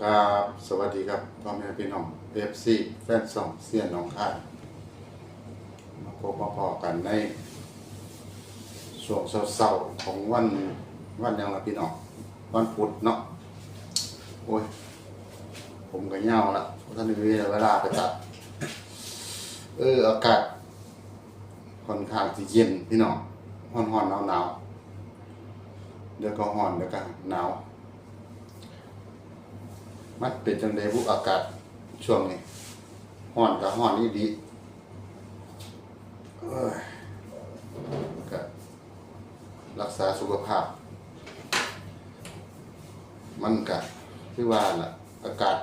ครับ สวัสดีครับพ่อแม่พี่น้องเอฟซีแฟนซองเสียนน้องค่ายมาพบมาพอกันในช่วงเศร้าๆของวันวันยังละพี่น้องวันพุธเนาะโอ้ย ผมก็เหงาละเพราะท่านมีเวลาไปตัด เออ อากาศค่อนข้างที่เย็นพี่น้องร้อนร้อนหนาวหนาวๆเดี๋ยวก็ร้อนเดี๋ยวก็หนาว มันเป็นจังไดบุอากาศช่วงนี้ร้อนกับร้อนนี่ดีก็รักษาสุขภาพ มันก็คือว่าล่ะ อากาศ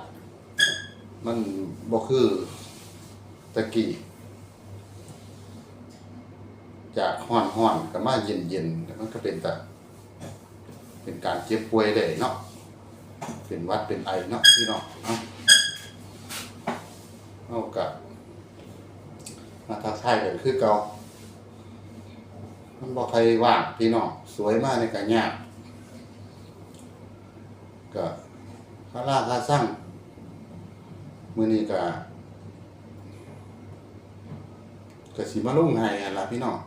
มันบ่คือตะกี้จากร้อนร้อนก็มาเย็นเย็นมันก็เป็นแต่เป็นการเจ็บป่วยได้เนาะ เป็นวัดเป็นไอเนาะพี่น้องเนาะเอากะมาทักทายกันคือเก่ามันบอกใครว่างพี่น้องสวยมากในการยากก็คาราคาสั่งมือนี้ก็ก็สิมาลงให้อันละพี่น้อง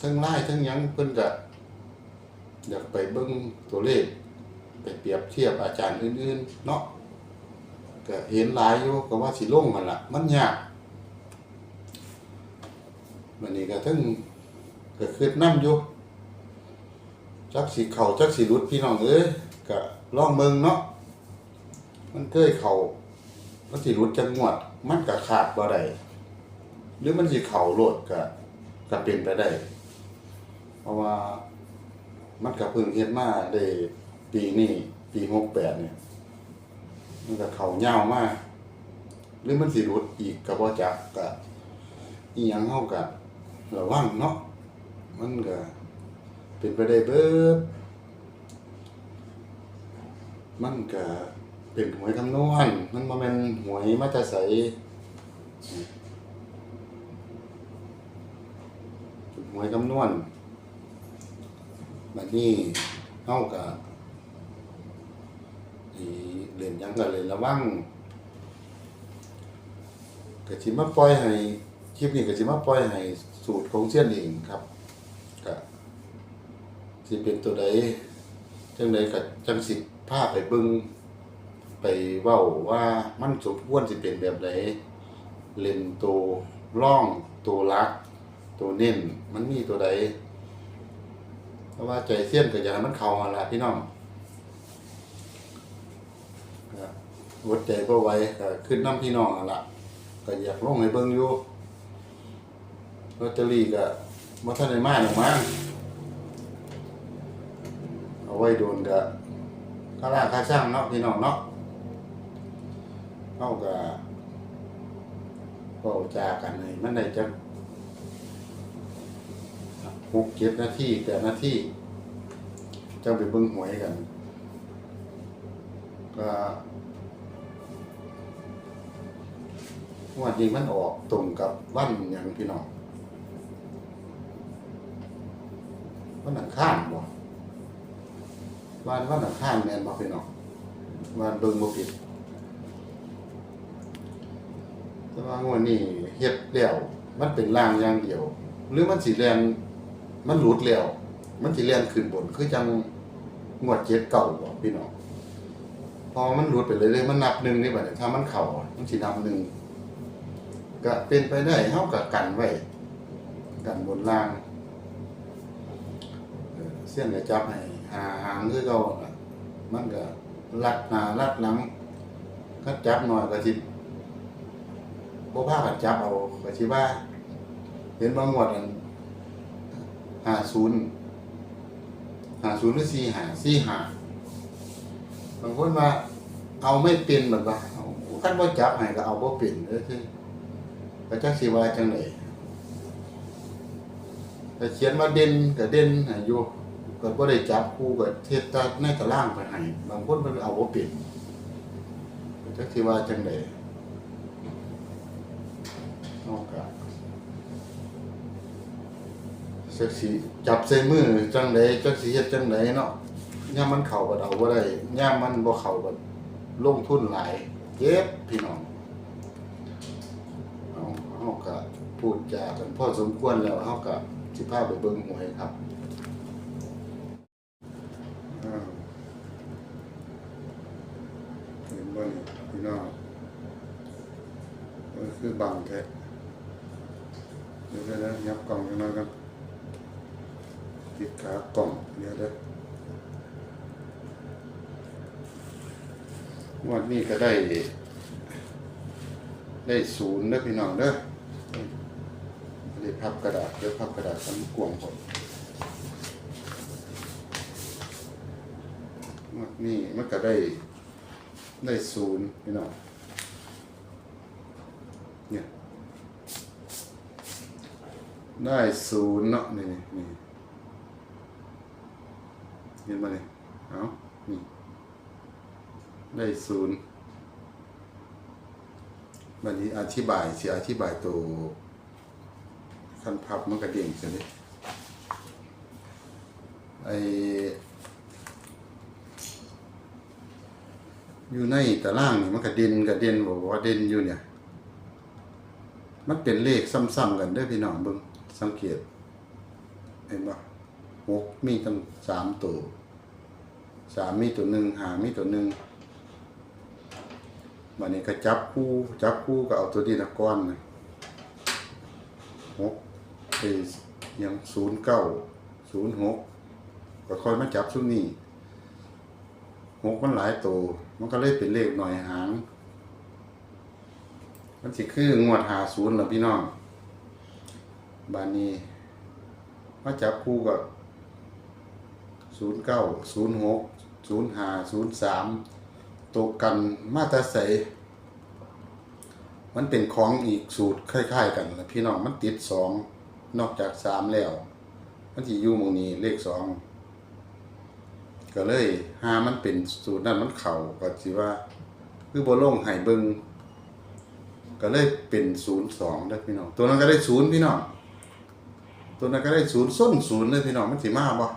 ทั้งไล่ทั้งยังเพิ่นก็อยากไปเบิ่งตัวเลข ไปเปรียบเทียบอาจารย์อื่นๆเนาะก็เห็นหลายอยู่ก็ว่าสิลงมันละมันยากวันนี้ก็ถึงก็คิดนำอยู่จักสิเข้าจักสิหลุดพี่น้องเอ้ยก็ล่องเบิ่งเนาะมันเคยเข้ามันสิหลุดจังวด มันก็ขาดบ่ได้หรือมันสิเข้าโลดก็ก็เป็นไปได้ เพราะว่ามันก็เพิ่งเฮ็ดมาได้ ปีนี้ปีหกแปดเนี่ยมันก็เข่ายามากหรือมันสิรุดอีกก็บ่จักก็อีหยังเฮาก็ระวังเนาะมันก็เป็นไปได้เบิดมันก็เป็นหวยคำนวณมันบ่แม่นหวยมาแต่ไสหวยคำนวณบัดนี้เฮาก็ สิเล่นยังก็เล่นระวังก็สิมาปล่อยให้คลิปนี้ก็สิมาปล่อยให้สูตรของเสี้ยนเองครับก็สิเป็นตัวใดจังไดก็จังสิพาไปเบิ่งไปเว้าว่ามันสมควรสิเป็นแบบใดเล่นตัวร่องตัวรัก ตัวเน้นมันมีตัวใดเพราะว่าใจเสี้ยนก็อยากให้มันเข้าหั่นล่ะพี่น้องก็ อดใจบ่ไหวก็ขึ้นน้ำพี่น้องหั่นล่ะก็อยากลงให้เบิ่งอยู่ลอตเตอรี่ก็บ่ทันได้มาหรอกมั้งเอาไว้โดนก็ค่าราค่าช่างเนาะพี่น้องเนาะเฮาก็เว้าจากันให้มันได้จักหกเจ็ดนาทีแปดนาทีจะไปเบิ่งหวยกันก็ งวันนี้มันออกตรงกับวันอย่างพี่น้องวันอังคารบ่วันวันอังคารแม่นบ่พี่น้องวันเบิ่งบ่ผิดแต่ว่างวดนี้เฮ็ดแล้วมันเป็นล่างอย่างเดียว หรือมันสิแล่นมันหลุดแล้วมันสิเลียนขึ้นบนคือจังงวดเจ็ดเก่าบ่พี่น้องพอมันหลุดไปเลยเลยมันนับหนึ่งนี่บัดนี้ถ้ามันเข่ามันสินับหนึ่ง ก็เป็นไปได้เฮาก็กันไว้ กันบนล่างเส้นก็จับให้หาหางคือเก่ามันก็ลัดหน้าลัดหลังก็จับหน่อยก็สิบ่พากันจับเอาก็สิว่า เห็นบางงวดอันหาศูนย์หาศูนย์หรือสี่หาสี่หาบางคนว่าเอาไม่เป็นแบบว่าเอาคันว่าจับให้ก็เอาบ่เป็นเด้อคือ ก็จักสิว่าจังได๋แต่เขียนว่าเด่นก็เด่นให้อยู่ก็บ่ได้จับคู่ก็เทศตาในตารางไปให้บางคนมันเอาบ่เป็นก็จักสิว่าจังได๋นอกจากจักสิจับใส่มือจังไดจักสิเฮ็ดจังไดเนาะย่ามมันเข่าบัดเอาบ่ได้ย่ามมันบ่เข่าบัดลงทุนหลายเจ็บพี่น้องเอาเฮาก็ พูดจากันพ่อสมควรแล้วเฮาก็สิพาไปเบิ่งหวยครับอ้าเห็นบ่นี่พี่น้องมันคือบังแท้เดี๋ยวๆนะยับกล่องกันน่อยกันติดขากล่องเดี๋ยวเด้วดนี้ก็ได้ ได้ศูนย์เด้อพี่น้องเด้อ ได้พับกระดาษเดี๋ยวพับกระดาษทั้งกวงผมนี้มันก็ได้ได้ศูนย์พี่น้องเนี่ยได้ศูนย์เนาะนี่นี่เห็นไหมเนี่ยเอานี่ได้ศูนย์วันนี้อธิบายสิอธิบายตัว คันพับมันกระเด้งใช่ไหมไออยู่ในตารางนี่มันกระเด็นกระเด็นบอกว่าเด่นอยู่เนี่ย มันเป็นเลขซ้ำๆกันเด้อพี่น้องเบิ่งสังเกต เห็นปะหกมีตั้งสามตัวสามมีตัวหนึ่งหามีตัวหนึ่งวันนี้ก็จับคู่จับคู่ก็เอาตัวดีนะก้อนนะหก เอยังศูนย์เก้าศูนย์หกก็ค่อยมาจับชุดนี้หกมันหลายตัวมันก็เลยเป็นเลขหน่อยหาง มันสิคืองวดหาศูนย์แล้วพี่น้องบานนี้มาจับคู่กับศูนย์เก้าศูนย์หกศูนย์หาศูนย์สามตกกันมาตาใสมันเป็นของอีกสูตรคล้าย ๆ กันนะพี่น้องมันติดสอง นอกจากสามแล้ว มันที่อยู่มองนี้เลขสองก็เลยหามันเป็นสูตรนั้นมันเข่าก็สิว่า คือโบลงไห้เบิงก็เลยเป็นศูนย์สองได้พี่น้อง ตัวนั้นก็ได้ศูนย์พี่น้อง ตัวนั้นก็ได้ศูนย์ส้นศูนย์เลยพี่น้องมันสิมากบ่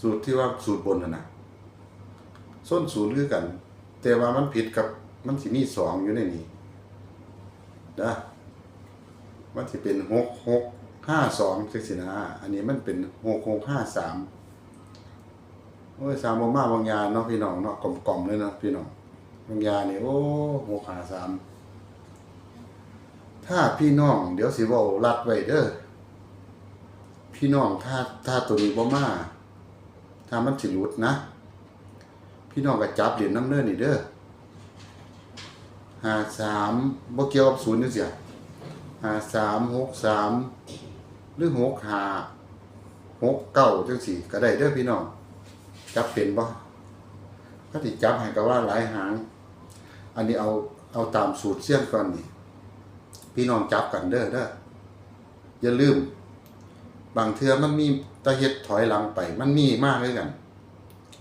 สูตรที่ว่าสูตรบนน่ะนะส้นศูนย์คือกัน แต่ว่ามันผิดกับมันสิมีสองอยู่ในนี้นะ มันสิเป็นหกหกห้าสองจังสินะอันนี้มันเป็นหกหกห้าสามโอ้ยสามบ่มาบางยาเนาะพี่น้องเนาะกลมๆเลยเนาะพี่น้องบางยาเนี่ยโอ้หกห้าสามถ้าพี่น้อง เดี๋ยวสิเว้ารัดไว้เด้อพี่น้องถ้าถ้าตัวนี้บ่มาถ้ามันสิหลุดนะ พี่น้องก็จับเหรียญน้ำเนินนี่เด้อห้าสามบ่เกี่ยวกับศูนย์นี่เสีย หาสามหกสามหรือหกหาหกเก้าจังสี่ก็ได้เด้อพี่น้องจับเป็นบ่ก็ติจับให้ก็ว่าหลายหาง อันนี้เอาเอาตามสูตรเสี่ยงก่อนนี่พี่น้องจับกันเด้อเด้ออย่าลืม บางเทื่อมันมีตะเฮ็ดถอยหลังไป มันมีมากเลยกัน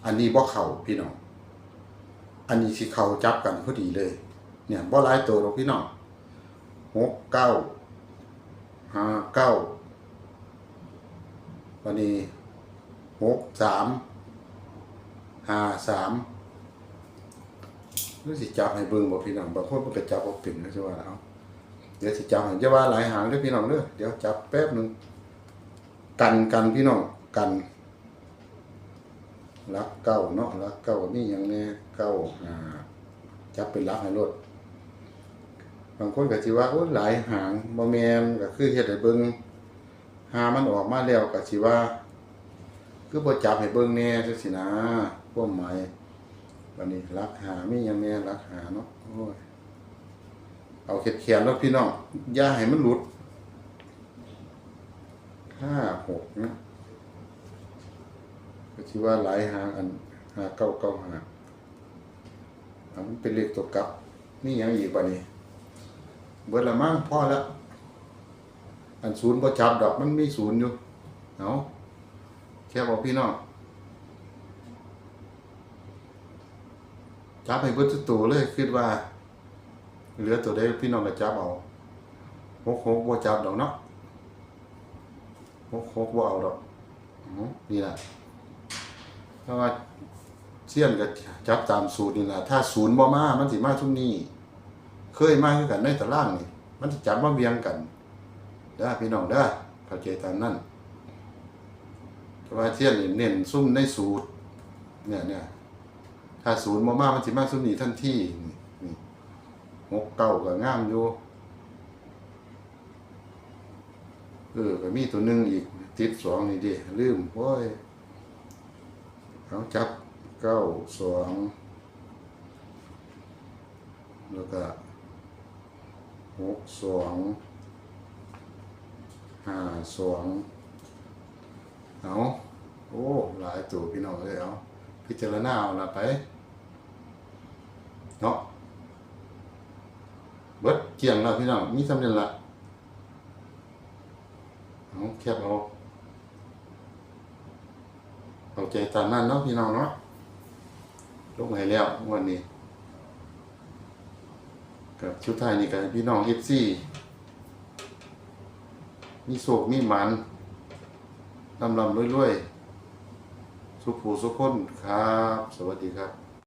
อันนี้บ่เข่าพี่น้องอันนี้สิเข่าจับกันพอดีเลย เนี่ยบ่หลายตัวหรอกพี่น้องหกเก้า ห้าเก้าวันนี้หกสามห้าสามรู้สิจับให้เบิ่งบ่พี่น้องบางคนมันก็จับบ่เป็นก็สิว่าเอาเดี๋ยวสิจับให้จะว่าหลายหางเด้อพี่น้องเด้อเดี๋ยวจับแป๊บหนึงกันกันพี่น้องกันรักเก้าเนาะรักเก้านี่ยังแน่เก้าหาจับเป็นรักให้รถ บางคนก็สิว่าโอ้ยหลายหางบ่แม่นก็คือเฮ็ดให้เบิ่งหามันออกมาแล้วก็สิว่า คือบ่จับให้เบิ่งแน่จังซี่นะความหมายวันนี้รักหามีหยังแน่รักหาเนาะโอ้ยเอาเข็ดแขนแล้วพี่น้องอย่าให้มันหลุดห้าหกนะก็ชื่ว่าหลายหางอันหาเก้าเก้าหาอันมันเป็นเลขตัวกลับนี่ยังอีกว่านี้ เบิดละมั่งพอแล้วอันศูนย์ประจับดอกมันมีศูนย์อยู่เอาแค่บอกพี่น้องจับให้เบิดทุกตัวเลยคิดว่า เหลือตัวได้พี่น้องก็จับเอาหกหกบ่จับดอกเนาะหกหกบ่เอาดอกนี่แหละเพราว่าเสี้ยนก็จับตามสูตรนี่แหละถ้าศูนย์บ่มามันสิมาทุกนี้ เคยมาคือกันในตารางนี่ มันสิจับมาเบียงกันเด้พี่น้องเด้เข้าใจตามนั้นเพราะว่าเสี้ยนนี่เน้นซุ่มในสูตร เนี่ยเนี่ยถ้าศูนย์บ่มามันสิมาซุ่มนี้ทันทีนี่นี่หกเก้าก็งามอยู่เออก็มีตัวหนึ่งอีกติดสองนี่ดิลืมโอ้ยเอาจับเก้าสองแล้วก็ หกสองห้าสองเอาโอ้ หลายตัวพี่น้องเลยเอาพิจารณาเอาละไป เนาะเบิดเกี่ยงแล้วพี่น้อง มีสำเร็จละเอาแคบเอาเอาใจตามนั้นเนาะพี่น้องเนาะลงให้แล้ววันนี้ับชุดไทายนี่กับพี่น้องเอฟซีมีโศกมีหมันลำลำรวยๆสุขผูสุขคนครับ สวัสดีครับ